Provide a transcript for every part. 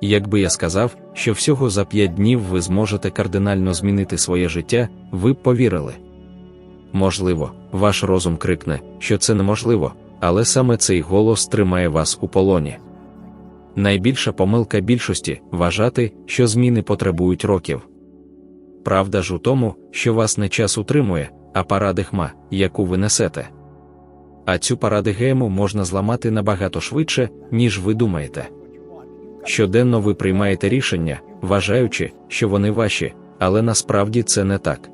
якби я сказав, що всього за п'ять днів ви зможете кардинально змінити своє життя, ви б повірили. Можливо, ваш розум крикне, що це неможливо, але саме цей голос тримає вас у полоні. Найбільша помилка більшості вважати, що зміни потребують років. Правда ж у тому, що вас не час утримує, а парадигма, яку ви несете. А цю парадигему можна зламати набагато швидше, ніж ви думаєте. Щоденно ви приймаєте рішення, вважаючи, що вони ваші, але насправді це не так.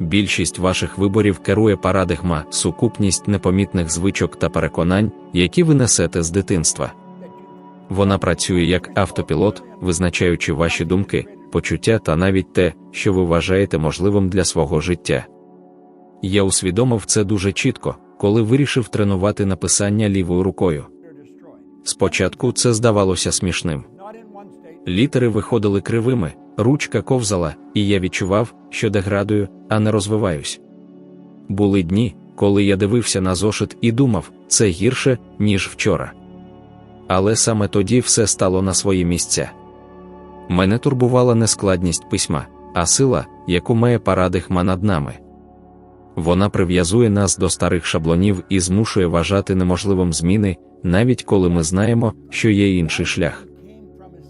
Більшість ваших виборів керує парадигма, сукупність непомітних звичок та переконань, які ви несете з дитинства. Вона працює як автопілот, визначаючи ваші думки, почуття та навіть те, що ви вважаєте можливим для свого життя. Я усвідомив це дуже чітко, коли вирішив тренувати написання лівою рукою. Спочатку це здавалося смішним. Літери виходили кривими, ручка ковзала, і я відчував, що деградую, а не розвиваюсь. Були дні, коли я дивився на зошит і думав, це гірше, ніж вчора. Але саме тоді все стало на свої місця. Мене турбувала не складність письма, а сила, яку має парадигма над нами. Вона прив'язує нас до старих шаблонів і змушує вважати неможливим зміни, навіть коли ми знаємо, що є інший шлях.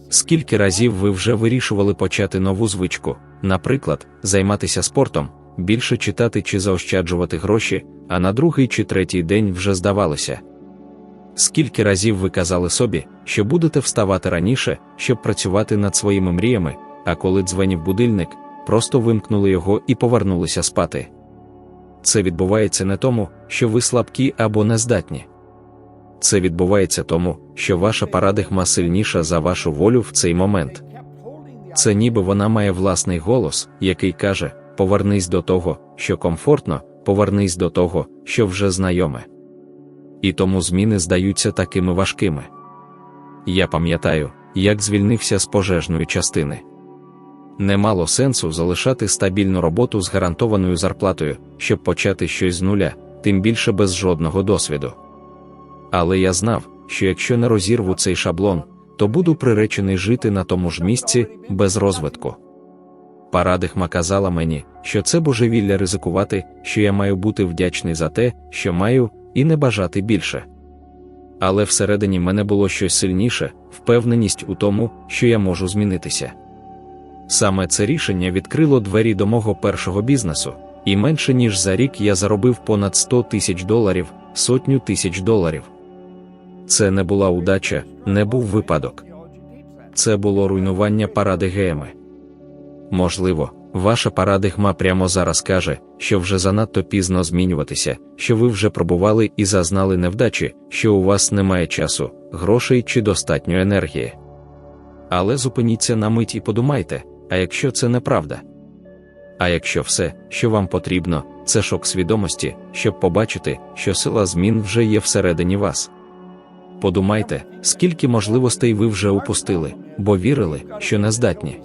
Скільки разів ви вже вирішували почати нову звичку, наприклад, займатися спортом, більше читати чи заощаджувати гроші, а на другий чи третій день вже здавалося. Скільки разів ви казали собі, що будете вставати раніше, щоб працювати над своїми мріями, а коли дзвенів будильник, просто вимкнули його і повернулися спати. Це відбувається не тому, що ви слабкі або нездатні. Це відбувається тому, що ваша парадигма сильніша за вашу волю в цей момент. Це ніби вона має власний голос, який каже: повернись до того, що комфортно, повернись до того, що вже знайоме. І тому зміни здаються такими важкими. Я пам'ятаю, як звільнився з пожежної частини. Не мало сенсу залишати стабільну роботу з гарантованою зарплатою, щоб почати щось з нуля, тим більше без жодного досвіду. Але я знав, що якщо не розірву цей шаблон, то буду приречений жити на тому ж місці без розвитку. Парадигма казала мені, що це божевілля ризикувати, що я маю бути вдячний за те, що маю, і не бажати більше. Але всередині мене було щось сильніше, впевненість у тому, що я можу змінитися. Саме це рішення відкрило двері до мого першого бізнесу, і менше ніж за рік я заробив понад 100 тисяч доларів, сотню тисяч доларів. Це не була удача, не був випадок. Це було руйнування парадигеми. Можливо, ваша парадигма прямо зараз каже, що вже занадто пізно змінюватися, що ви вже пробували і зазнали невдачі, що у вас немає часу, грошей чи достатньо енергії. Але зупиніться на мить і подумайте, а якщо це неправда? А якщо все, що вам потрібно, це шок свідомості, щоб побачити, що сила змін вже є всередині вас. Подумайте, скільки можливостей ви вже упустили, бо вірили, що не здатні.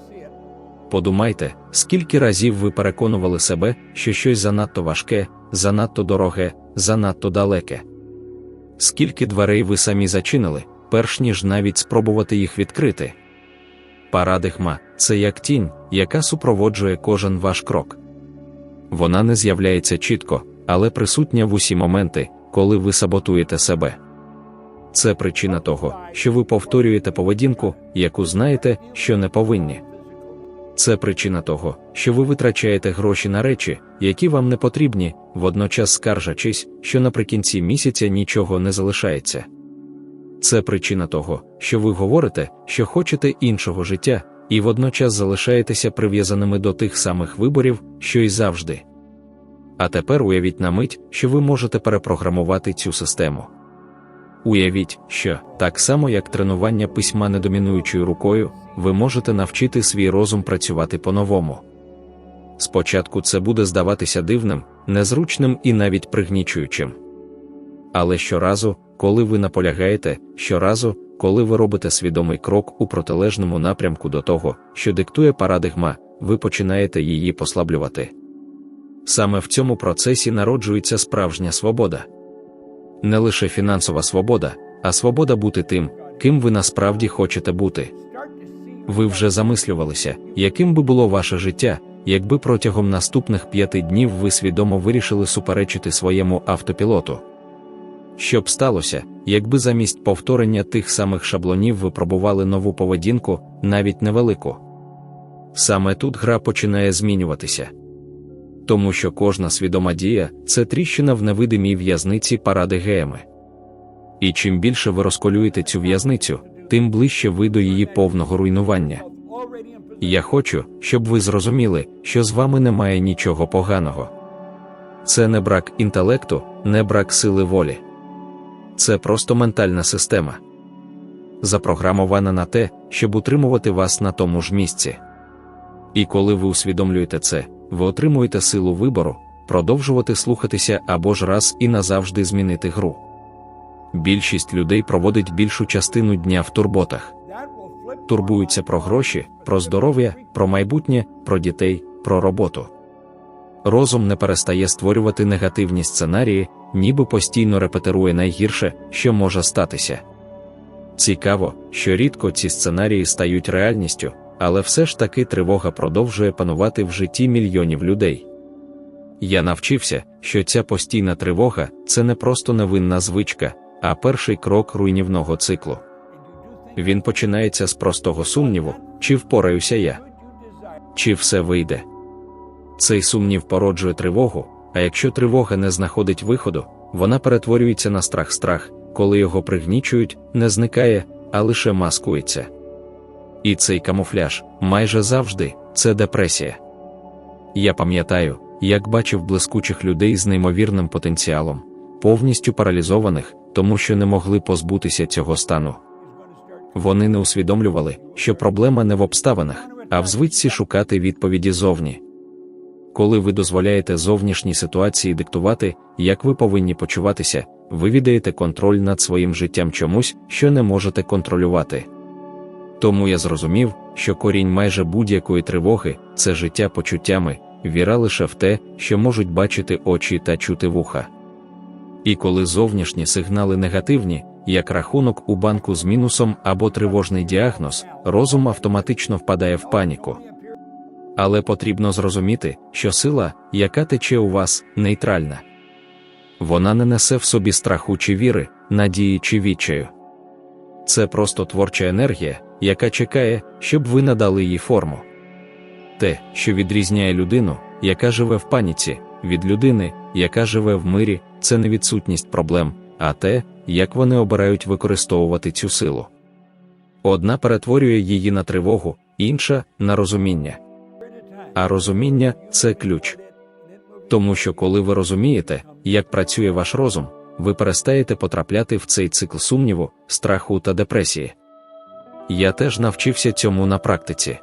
Подумайте, скільки разів ви переконували себе, що щось занадто важке, занадто дороге, занадто далеке. Скільки дверей ви самі зачинили, перш ніж навіть спробувати їх відкрити. Парадигма це як тінь, яка супроводжує кожен ваш крок. Вона не з'являється чітко, але присутня в усі моменти, коли ви саботуєте себе. Це причина того, що ви повторюєте поведінку, яку знаєте, що не повинні. Це причина того, що ви витрачаєте гроші на речі, які вам не потрібні, водночас скаржачись, що наприкінці місяця нічого не залишається. Це причина того, що ви говорите, що хочете іншого життя, і водночас залишаєтеся прив'язаними до тих самих виборів, що й завжди. А тепер уявіть на мить, що ви можете перепрограмувати цю систему. Уявіть, що, так само як тренування письма недомінуючою рукою, ви можете навчити свій розум працювати по-новому. Спочатку це буде здаватися дивним, незручним і навіть пригнічуючим. Але щоразу, коли ви наполягаєте, щоразу, коли ви робите свідомий крок у протилежному напрямку до того, що диктує парадигма, ви починаєте її послаблювати. Саме в цьому процесі народжується справжня свобода. Не лише фінансова свобода, а свобода бути тим, ким ви насправді хочете бути. ви вже замислювалися, яким би було ваше життя, якби протягом наступних п'яти днів ви свідомо вирішили суперечити своєму автопілоту? Що б сталося, якби замість повторення тих самих шаблонів ви пробували нову поведінку, навіть невелику? Саме тут гра починає змінюватися. Тому що кожна свідома дія це тріщина в невидимій в'язниці паради геями. І чим більше ви розколюєте цю в'язницю, тим ближче ви до її повного руйнування. Я хочу, щоб ви зрозуміли, що з вами немає нічого поганого. Це не брак інтелекту, не брак сили волі. Це просто ментальна система, запрограмована на те, щоб утримувати вас на тому ж місці. І коли ви усвідомлюєте це, ви отримуєте силу вибору, продовжувати слухатися або ж раз і назавжди змінити гру. Більшість людей проводить більшу частину дня в турботах, турбуються про гроші, про здоров'я, про майбутнє, про дітей, про роботу. Розум не перестає створювати негативні сценарії, ніби постійно репетирує найгірше, що може статися. Цікаво, що рідко ці сценарії стають реальністю, але все ж таки тривога продовжує панувати в житті мільйонів людей. Я навчився, що ця постійна тривога це не просто невинна звичка, а перший крок руйнівного циклу. Він починається з простого сумніву, чи впораюся я, чи все вийде. Цей сумнів породжує тривогу, а якщо тривога не знаходить виходу, вона перетворюється на страх-страх, коли його пригнічують, не зникає, а лише маскується. І цей камуфляж майже завжди це депресія. Я пам'ятаю, як бачив блискучих людей з неймовірним потенціалом, повністю паралізованих, тому що не могли позбутися цього стану. Вони не усвідомлювали, що проблема не в обставинах, а в звичці шукати відповіді зовні. Коли ви дозволяєте зовнішній ситуації диктувати, як ви повинні почуватися, ви віддаєте контроль над своїм життям чомусь, що не можете контролювати. Тому я зрозумів, що корінь майже будь-якої тривоги це життя почуттями, віра лише в те, що можуть бачити очі та чути вуха. І коли зовнішні сигнали негативні, як рахунок у банку з мінусом або тривожний діагноз, розум автоматично впадає в паніку. Але потрібно зрозуміти, що сила, яка тече у вас, нейтральна. Вона не несе в собі страху чи віри, надії чи відчаю. Це просто творча енергія, яка чекає, щоб ви надали їй форму. Те, що відрізняє людину, яка живе в паніці, від людини, яка живе в мирі, це не відсутність проблем, а те, як вони обирають використовувати цю силу. Одна перетворює її на тривогу, інша на розуміння. А розуміння це ключ. Тому що, коли ви розумієте, як працює ваш розум, ви перестаєте потрапляти в цей цикл сумніву, страху та депресії. Я теж навчився цьому на практиці.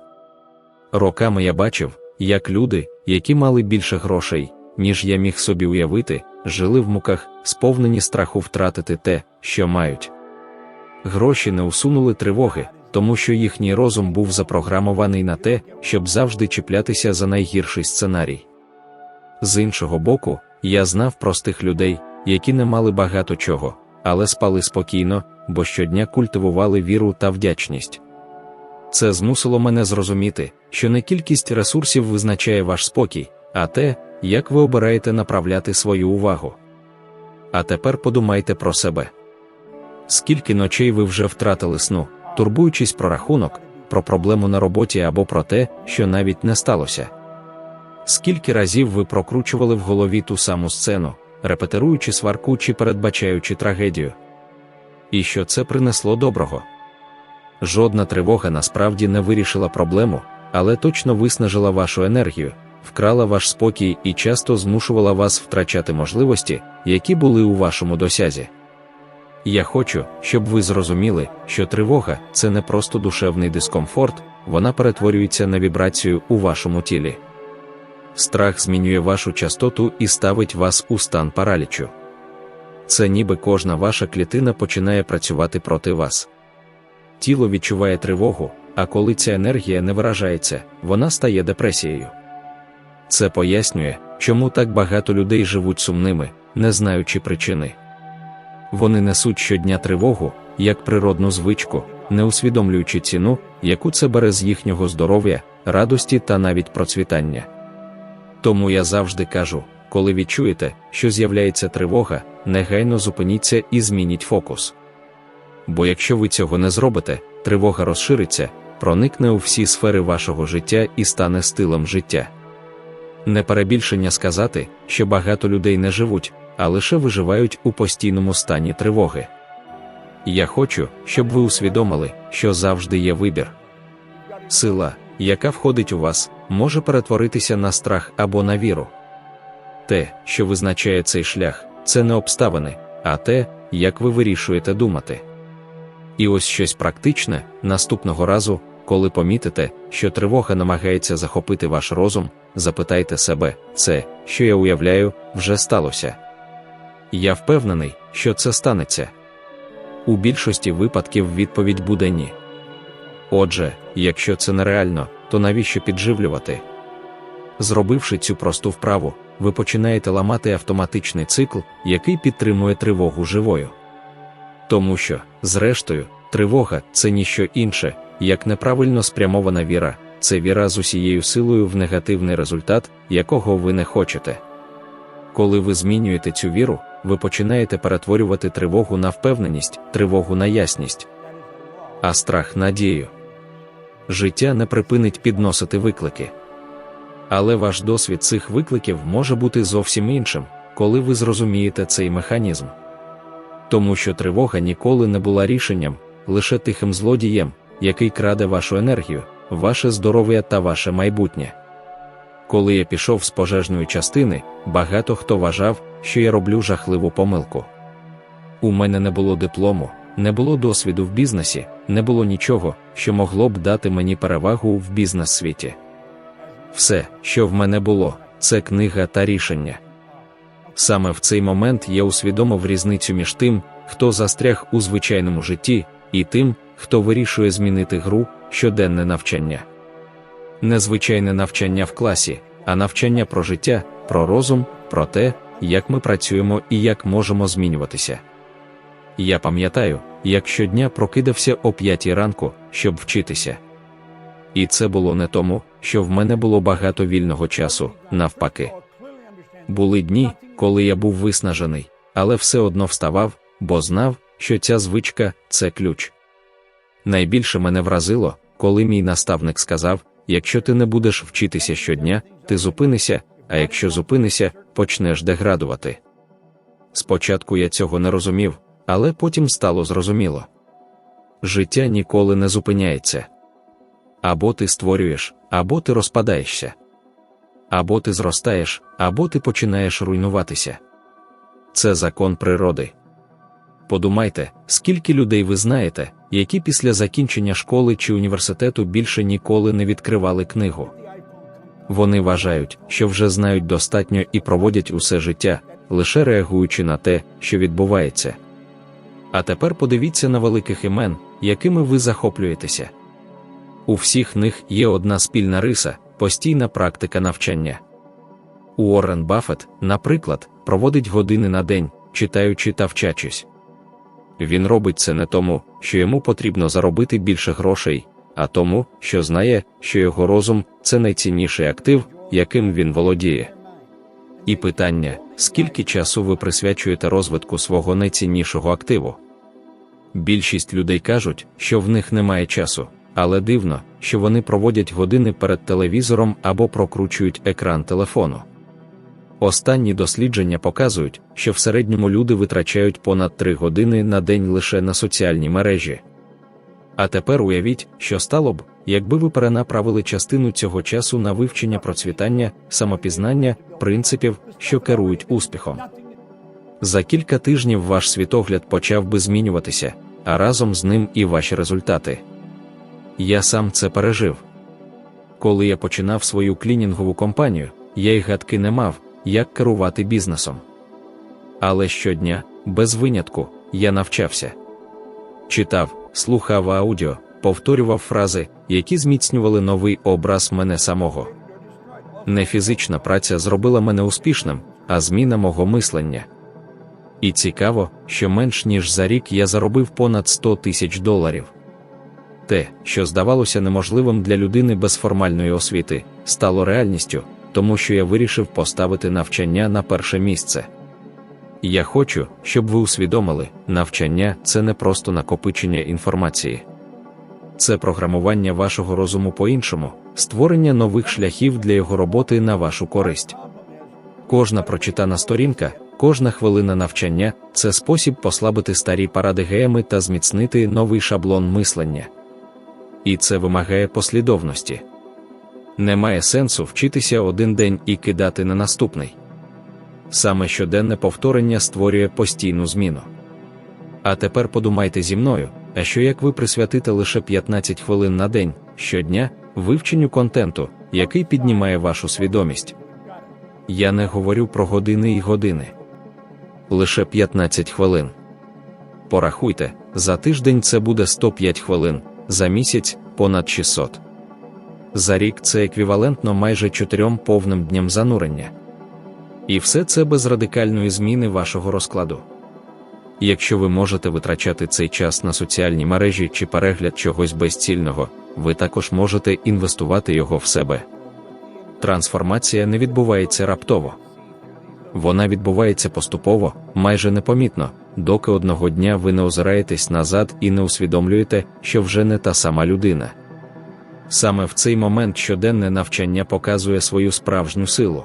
Роками я бачив, як люди, які мали більше грошей, ніж я міг собі уявити, жили в муках, сповнені страху втратити те, що мають. Гроші не усунули тривоги, тому що їхній розум був запрограмований на те, щоб завжди чіплятися за найгірший сценарій. З іншого боку, я знав простих людей, які не мали багато чого, але спали спокійно, бо щодня культивували віру та вдячність. Це змусило мене зрозуміти, що не кількість ресурсів визначає ваш спокій, а те, як ви обираєте направляти свою увагу. А тепер подумайте про себе. Скільки ночей ви вже втратили сну, турбуючись про рахунок, про проблему на роботі або про те, що навіть не сталося? Скільки разів ви прокручували в голові ту саму сцену, репетируючи сварку чи передбачаючи трагедію? І що це принесло доброго? Жодна тривога насправді не вирішила проблему, але точно виснажила вашу енергію, вкрала ваш спокій і часто змушувала вас втрачати можливості, які були у вашому досязі. Я хочу, щоб ви зрозуміли, що тривога це не просто душевний дискомфорт, вона перетворюється на вібрацію у вашому тілі. Страх змінює вашу частоту і ставить вас у стан паралічу. Це ніби кожна ваша клітина починає працювати проти вас. Тіло відчуває тривогу, а коли ця енергія не виражається, вона стає депресією. Це пояснює, чому так багато людей живуть сумними, не знаючи причини. Вони несуть щодня тривогу, як природну звичку, не усвідомлюючи ціну, яку це бере з їхнього здоров'я, радості та навіть процвітання. Тому я завжди кажу, коли відчуєте, що з'являється тривога, негайно зупиніться і змініть фокус. Бо якщо ви цього не зробите, тривога розшириться, проникне у всі сфери вашого життя і стане стилем життя. Не перебільшення сказати, що багато людей не живуть, а лише виживають у постійному стані тривоги. Я хочу, щоб ви усвідомили, що завжди є вибір. Сила, яка входить у вас, може перетворитися на страх або на віру. Те, що визначає цей шлях, це не обставини, а те, як ви вирішуєте думати. І ось щось практичне наступного разу, коли помітите, що тривога намагається захопити ваш розум, запитайте себе, це, що я уявляю, вже сталося. Я впевнений, що це станеться. У більшості випадків відповідь буде ні. Отже, якщо це нереально, то навіщо підживлювати? Зробивши цю просту вправу, ви починаєте ламати автоматичний цикл, який підтримує тривогу живою. Тому що, зрештою, тривога це ніщо інше, як неправильно спрямована віра, це віра з усією силою в негативний результат, якого ви не хочете. Коли ви змінюєте цю віру, ви починаєте перетворювати тривогу на впевненість, тривогу на ясність, а страх надію. Життя не припинить підносити виклики. Але ваш досвід цих викликів може бути зовсім іншим, коли ви зрозумієте цей механізм. Тому що тривога ніколи не була рішенням, лише тихим злодієм, який краде вашу енергію, ваше здоров'я та ваше майбутнє. Коли я пішов з пожежної частини, багато хто вважав, що я роблю жахливу помилку. У мене не було диплому, не було досвіду в бізнесі, не було нічого, що могло б дати мені перевагу в бізнес-світі. Все, що в мене було, це книга та рішення. Саме в цей момент я усвідомив різницю між тим, хто застряг у звичайному житті, і тим, хто вирішує змінити гру, щоденне навчання. Незвичайне навчання в класі, а навчання про життя, про розум, про те, як ми працюємо і як можемо змінюватися. Я пам'ятаю, як щодня прокидався о п'ятій ранку, щоб вчитися. І це було не тому, що в мене було багато вільного часу, навпаки. Були дні, коли я був виснажений, але все одно вставав, бо знав, що ця звичка це ключ. Найбільше мене вразило, коли мій наставник сказав: якщо ти не будеш вчитися щодня, ти зупинися, а якщо зупинися, почнеш деградувати. Спочатку я цього не розумів, але потім стало зрозуміло. Життя ніколи не зупиняється. Або ти створюєш, або ти розпадаєшся. Або ти зростаєш, або ти починаєш руйнуватися. Це закон природи. Подумайте, скільки людей ви знаєте, які після закінчення школи чи університету більше ніколи не відкривали книгу. Вони вважають, що вже знають достатньо і проводять усе життя, лише реагуючи на те, що відбувається. А тепер подивіться на великих імен, якими ви захоплюєтеся. У всіх них є одна спільна риса, постійна практика навчання. Уоррен Баффет, наприклад, проводить години на день, читаючи та вчачись. Він робить це не тому, що йому потрібно заробити більше грошей, а тому, що знає, що його розум це найцінніший актив, яким він володіє. І питання, скільки часу ви присвячуєте розвитку свого найціннішого активу? Більшість людей кажуть, що в них немає часу, але дивно, що вони проводять години перед телевізором або прокручують екран телефону. Останні дослідження показують, що в середньому люди витрачають понад 3 години на день лише на соціальні мережі. А тепер уявіть, що стало б, якби ви перенаправили частину цього часу на вивчення процвітання, самопізнання, принципів, що керують успіхом. За кілька тижнів ваш світогляд почав би змінюватися, а разом з ним і ваші результати. Я сам це пережив. Коли я починав свою клінінгову компанію, я й гадки не мав, як керувати бізнесом. Але щодня, без винятку, я навчався. Читав, слухав аудіо, повторював фрази, які зміцнювали новий образ мене самого. Не фізична праця зробила мене успішним, а зміна мого мислення. І цікаво, що менш ніж за рік я заробив понад 100 тисяч доларів. Те, що здавалося неможливим для людини без формальної освіти, стало реальністю, тому що я вирішив поставити навчання на перше місце. Я хочу, щоб ви усвідомили, навчання це не просто накопичення інформації, це програмування вашого розуму по-іншому, створення нових шляхів для його роботи на вашу користь. Кожна прочитана сторінка, кожна хвилина навчання це спосіб послабити старі парадигеми та зміцнити новий шаблон мислення. І це вимагає послідовності. Немає сенсу вчитися один день і кидати на наступний. Саме щоденне повторення створює постійну зміну. А тепер подумайте зі мною, а що як ви присвятите лише 15 хвилин на день щодня вивченню контенту, який піднімає вашу свідомість. Я не говорю про години і години. Лише 15 хвилин. Порахуйте, за тиждень це буде 105 хвилин, за місяць понад 600. За рік це еквівалентно майже чотирьом повним дням занурення. І все це без радикальної зміни вашого розкладу. Якщо ви можете витрачати цей час на соціальні мережі чи перегляд чогось безцільного, ви також можете інвестувати його в себе. Трансформація не відбувається раптово. Вона відбувається поступово, майже непомітно, доки одного дня ви не озираєтесь назад і не усвідомлюєте, що вже не та сама людина. Саме в цей момент щоденне навчання показує свою справжню силу.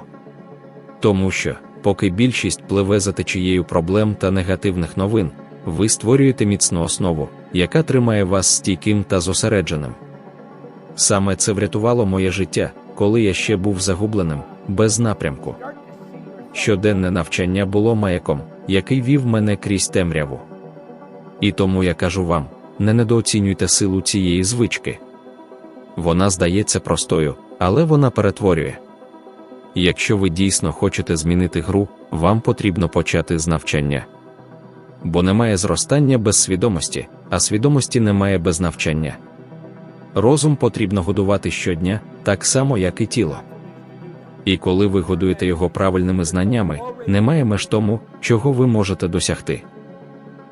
Тому що, поки більшість пливе за течією проблем та негативних новин, ви створюєте міцну основу, яка тримає вас стійким та зосередженим. Саме це врятувало моє життя, коли я ще був загубленим, без напрямку. Щоденне навчання було маяком, який вів мене крізь темряву. І тому я кажу вам: не недооцінюйте силу цієї звички. Вона здається простою, але вона перетворює. Якщо ви дійсно хочете змінити гру, вам потрібно почати з навчання. Бо немає зростання без свідомості, а свідомості немає без навчання. Розум потрібно годувати щодня, так само, як і тіло. І коли ви годуєте його правильними знаннями, немає меж тому, чого ви можете досягти.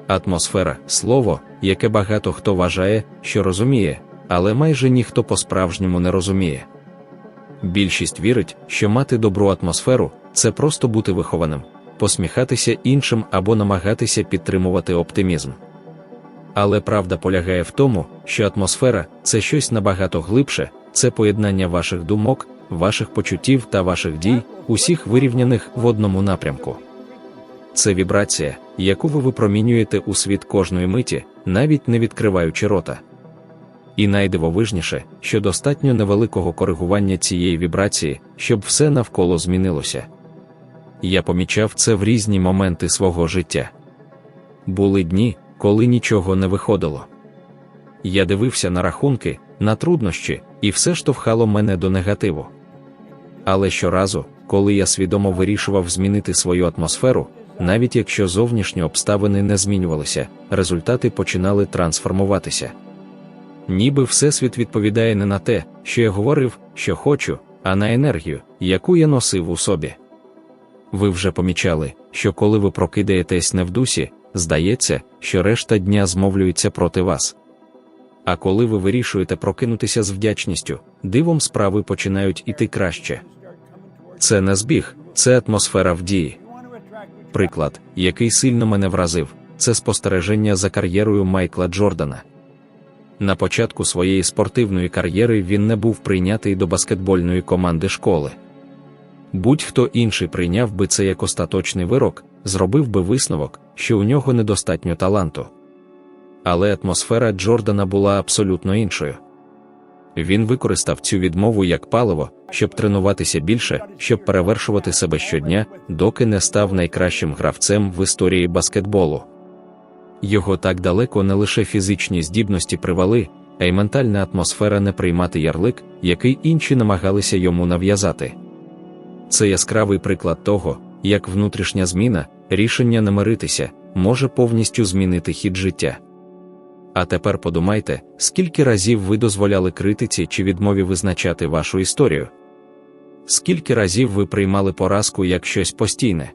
Атмосфера слово, яке багато хто вважає, що розуміє, але майже ніхто по-справжньому не розуміє. Більшість вірить, що мати добру атмосферу це просто бути вихованим, посміхатися іншим або намагатися підтримувати оптимізм. Але правда полягає в тому, що атмосфера це щось набагато глибше, це поєднання ваших думок, ваших почуттів та ваших дій, усіх вирівняних в одному напрямку. Це вібрація, яку ви випромінюєте у світ кожної миті, навіть не відкриваючи рота. І найдивовижніше, що достатньо невеликого коригування цієї вібрації, щоб все навколо змінилося. Я помічав це в різні моменти свого життя. Були дні, коли нічого не виходило. Я дивився на рахунки, на труднощі, і все штовхало мене до негативу. Але щоразу, коли я свідомо вирішував змінити свою атмосферу, навіть якщо зовнішні обставини не змінювалися, результати починали трансформуватися. Ніби Всесвіт відповідає не на те, що я говорив, що хочу, а на енергію, яку я носив у собі. Ви вже помічали, що коли ви прокидаєтесь не в дусі, здається, що решта дня змовлюється проти вас. А коли ви вирішуєте прокинутися з вдячністю, дивом справи починають іти краще. Це не збіг, це атмосфера в дії. Приклад, який сильно мене вразив, це спостереження за кар'єрою Майкла Джордана. На початку своєї спортивної кар'єри він не був прийнятий до баскетбольної команди школи. Будь-хто інший прийняв би це як остаточний вирок, зробив би висновок, що у нього недостатньо таланту. Але атмосфера Джордана була абсолютно іншою. Він використав цю відмову як паливо, щоб тренуватися більше, щоб перевершувати себе щодня, доки не став найкращим гравцем в історії баскетболу. Його так далеко не лише фізичні здібності привали, а й ментальна атмосфера не приймати ярлик, який інші намагалися йому нав'язати. Це яскравий приклад того, як внутрішня зміна, рішення не миритися, може повністю змінити хід життя. А тепер подумайте, скільки разів ви дозволяли критиці чи відмові визначати вашу історію? Скільки разів ви приймали поразку як щось постійне?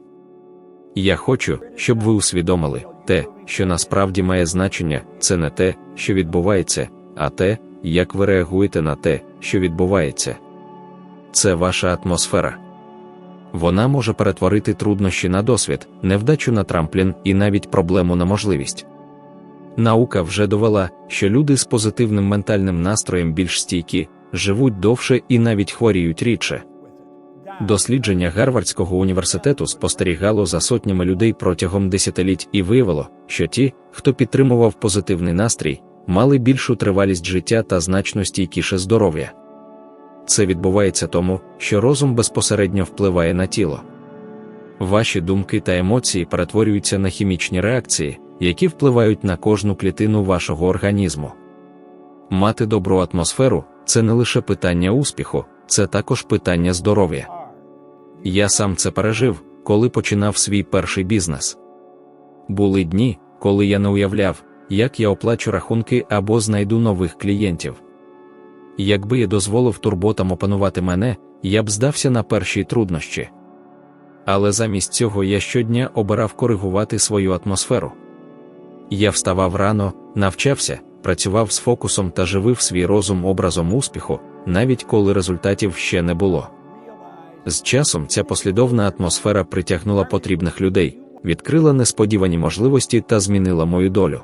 Я хочу, щоб ви усвідомили, те, що насправді має значення, це не те, що відбувається, а те, як ви реагуєте на те, що відбувається. Це ваша атмосфера. Вона може перетворити труднощі на досвід, невдачу на трамплін і навіть проблему на можливість. Наука вже довела, що люди з позитивним ментальним настроєм більш стійкі, живуть довше і навіть хворіють рідше. Дослідження Гарвардського університету спостерігало за сотнями людей протягом десятиліть і виявило, що ті, хто підтримував позитивний настрій, мали більшу тривалість життя та значно стійкіше здоров'я. Це відбувається тому, що розум безпосередньо впливає на тіло. Ваші думки та емоції перетворюються на хімічні реакції, які впливають на кожну клітину вашого організму. Мати добру атмосферу це не лише питання успіху, це також питання здоров'я. Я сам це пережив, коли починав свій перший бізнес. Були дні, коли я не уявляв, як я оплачу рахунки або знайду нових клієнтів. Якби я дозволив турботам опанувати мене, я б здався на перші труднощі. Але замість цього я щодня обирав коригувати свою атмосферу. Я вставав рано, навчався, працював з фокусом та живив свій розум образом успіху, навіть коли результатів ще не було. З часом ця послідовна атмосфера притягнула потрібних людей, відкрила несподівані можливості та змінила мою долю.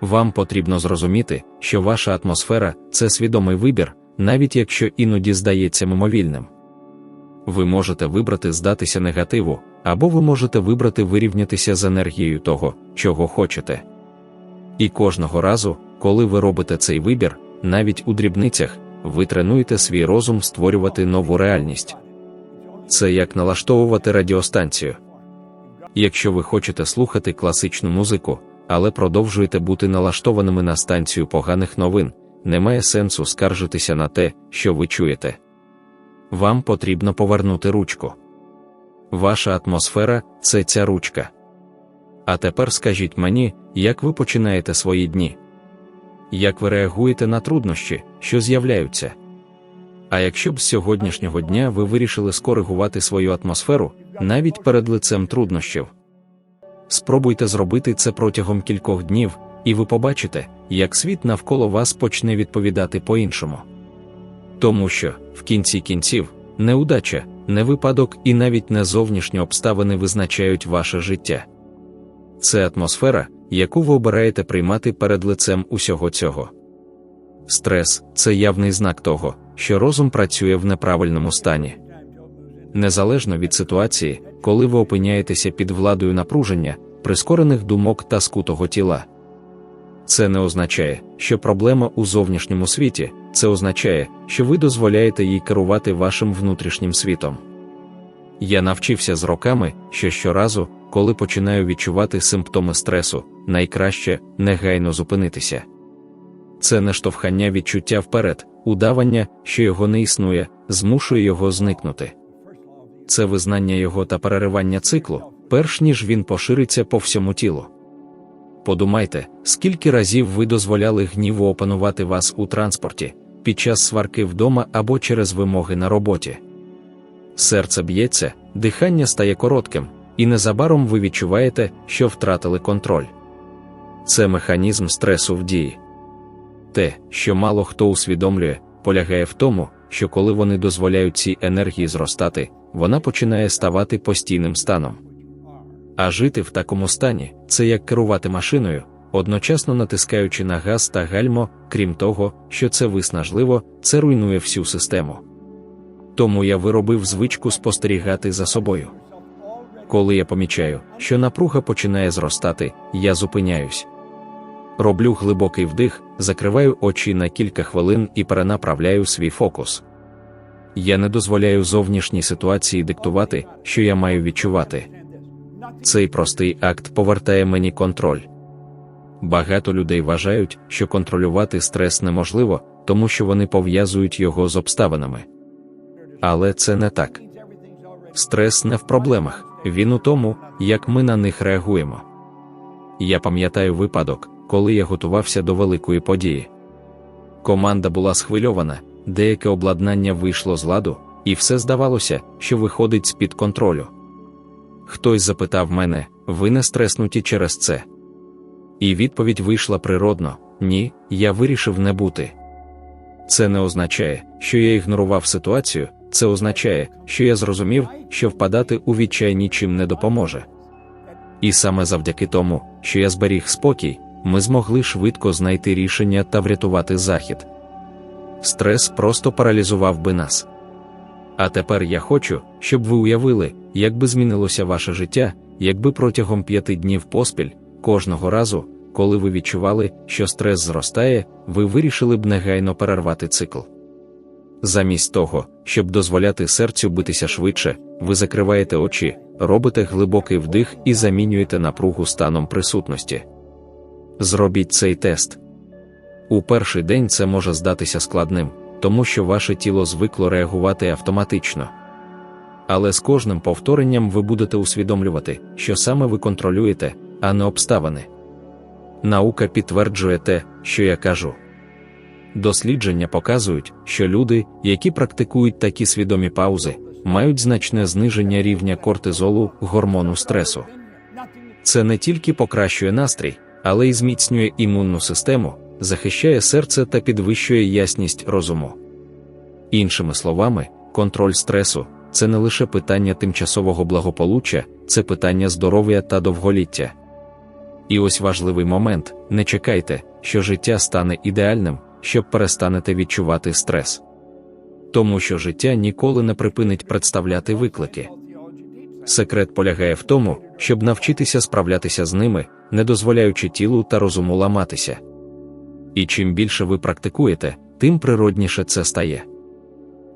Вам потрібно зрозуміти, що ваша атмосфера це свідомий вибір, навіть якщо іноді здається мимовільним. Ви можете вибрати здатися негативу, або ви можете вибрати вирівнятися з енергією того, чого хочете. І кожного разу, коли ви робите цей вибір, навіть у дрібницях, ви тренуєте свій розум створювати нову реальність. Це як налаштовувати радіостанцію. Якщо ви хочете слухати класичну музику, але продовжуєте бути налаштованими на станцію поганих новин, немає сенсу скаржитися на те, що ви чуєте. Вам потрібно повернути ручку. Ваша атмосфера це ця ручка. А тепер скажіть мені, як ви починаєте свої дні? Як ви реагуєте на труднощі, що з'являються? А якщо б з сьогоднішнього дня ви вирішили скоригувати свою атмосферу навіть перед лицем труднощів? Спробуйте зробити це протягом кількох днів, і ви побачите, як світ навколо вас почне відповідати по-іншому. Тому що, в кінці кінців, неудача, не випадок і навіть не зовнішні обставини визначають ваше життя. Це атмосфера, яку ви обираєте приймати перед лицем усього цього. Стрес це явний знак того, що розум працює в неправильному стані. Незалежно від ситуації, коли ви опиняєтеся під владою напруження, прискорених думок та скутого тіла. Це не означає, що проблема у зовнішньому світі, це означає, що ви дозволяєте їй керувати вашим внутрішнім світом. Я навчився з роками, що щоразу, коли починаю відчувати симптоми стресу, найкраще негайно зупинитися. Це не штовхання відчуття вперед, удавання, що його не існує, змушує його зникнути. Це визнання його та переривання циклу, перш ніж він пошириться по всьому тілу. Подумайте, скільки разів ви дозволяли гніву опанувати вас у транспорті, під час сварки вдома або через вимоги на роботі. Серце б'ється, дихання стає коротким, і незабаром ви відчуваєте, що втратили контроль. Це механізм стресу в дії. Те, що мало хто усвідомлює, полягає в тому, що коли вони дозволяють цій енергії зростати, вона починає ставати постійним станом. А жити в такому стані це як керувати машиною, одночасно натискаючи на газ та гальмо, крім того, що це виснажливо, це руйнує всю систему. Тому я виробив звичку спостерігати за собою. Коли я помічаю, що напруга починає зростати, я зупиняюсь. Роблю глибокий вдих, закриваю очі на кілька хвилин і перенаправляю свій фокус. Я не дозволяю зовнішній ситуації диктувати, що я маю відчувати. Цей простий акт повертає мені контроль. Багато людей вважають, що контролювати стрес неможливо, тому що вони пов'язують його з обставинами. Але це не так. Стрес не в проблемах, він у тому, як ми на них реагуємо. Я пам'ятаю випадок, коли я готувався до великої події. Команда була схвильована, деяке обладнання вийшло з ладу, і все здавалося, що виходить з під контролю. Хтось запитав мене, ви не стреснуті через це. І відповідь вийшла природно, Ні, я вирішив не бути. Це не означає, що я ігнорував ситуацію, це означає, що я зрозумів, що впадати у відчай нічим не допоможе. І саме завдяки тому, що я зберіг спокій, ми змогли швидко знайти рішення та врятувати захід. Стрес просто паралізував би нас. А тепер я хочу, щоб ви уявили, як би змінилося ваше життя, якби протягом п'яти днів поспіль, кожного разу, коли ви відчували, що стрес зростає, ви вирішили б негайно перервати цикл. Замість того, щоб дозволяти серцю битися швидше, ви закриваєте очі, робите глибокий вдих і замінюєте напругу станом присутності. Зробіть цей тест. У перший день це може здатися складним, тому що ваше тіло звикло реагувати автоматично. Але з кожним повторенням ви будете усвідомлювати, що саме ви контролюєте, а не обставини. Наука підтверджує те, що я кажу. Дослідження показують, що люди, які практикують такі свідомі паузи, мають значне зниження рівня кортизолу гормону стресу. Це не тільки покращує настрій, але й зміцнює імунну систему, захищає серце та підвищує ясність розуму. Іншими словами, контроль стресу це не лише питання тимчасового благополуччя, це питання здоров'я та довголіття. І ось важливий момент: не чекайте, що життя стане ідеальним, щоб перестанете відчувати стрес. Тому що життя ніколи не припинить представляти виклики. Секрет полягає в тому, щоб навчитися справлятися з ними, не дозволяючи тілу та розуму ламатися. І чим більше ви практикуєте, тим природніше це стає.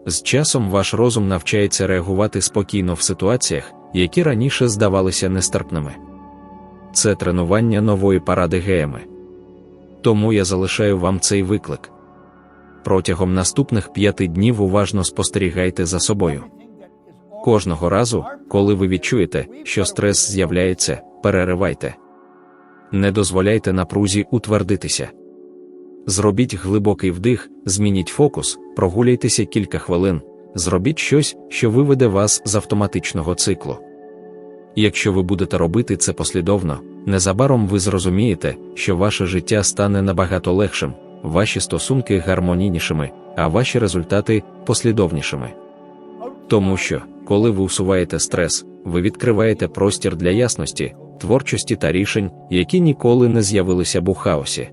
З часом ваш розум навчається реагувати спокійно в ситуаціях, які раніше здавалися нестерпними. Це тренування нової паради геями. Тому я залишаю вам цей виклик. Протягом наступних п'яти днів уважно спостерігайте за собою. Кожного разу, коли ви відчуєте, що стрес з'являється, переривайте. Не дозволяйте напрузі утвердитися. Зробіть глибокий вдих, змініть фокус, прогуляйтеся кілька хвилин, зробіть щось, що виведе вас з автоматичного циклу. Якщо ви будете робити це послідовно, незабаром ви зрозумієте, що ваше життя стане набагато легшим, ваші стосунки гармонійнішими, а ваші результати послідовнішими. Тому що, коли ви усуваєте стрес, ви відкриваєте простір для ясності, творчості та рішень, які ніколи не з'явилися б у хаосі.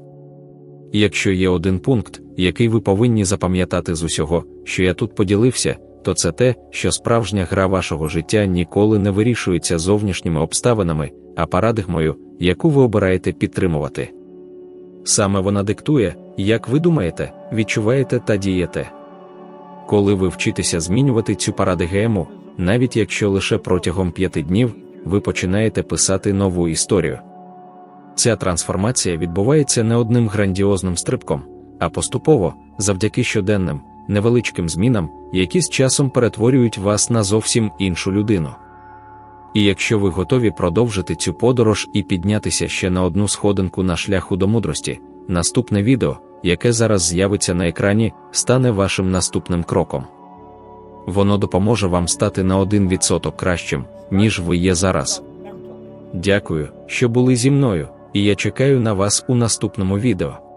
Якщо є один пункт, який ви повинні запам'ятати з усього, що я тут поділився, то це те, що справжня гра вашого життя ніколи не вирішується зовнішніми обставинами, а парадигмою, яку ви обираєте підтримувати. Саме вона диктує, як ви думаєте, відчуваєте та дієте. Коли ви вчитеся змінювати цю парадигему, навіть якщо лише протягом п'яти днів, ви починаєте писати нову історію. Ця трансформація відбувається не одним грандіозним стрибком, а поступово, завдяки щоденним, невеличким змінам, які з часом перетворюють вас на зовсім іншу людину. І якщо ви готові продовжити цю подорож і піднятися ще на одну сходинку на шляху до мудрості, наступне відео, яке зараз з'явиться на екрані, стане вашим наступним кроком. Воно допоможе вам стати на 1% кращим, ніж ви є зараз. Дякую, що були зі мною, і я чекаю на вас у наступному відео.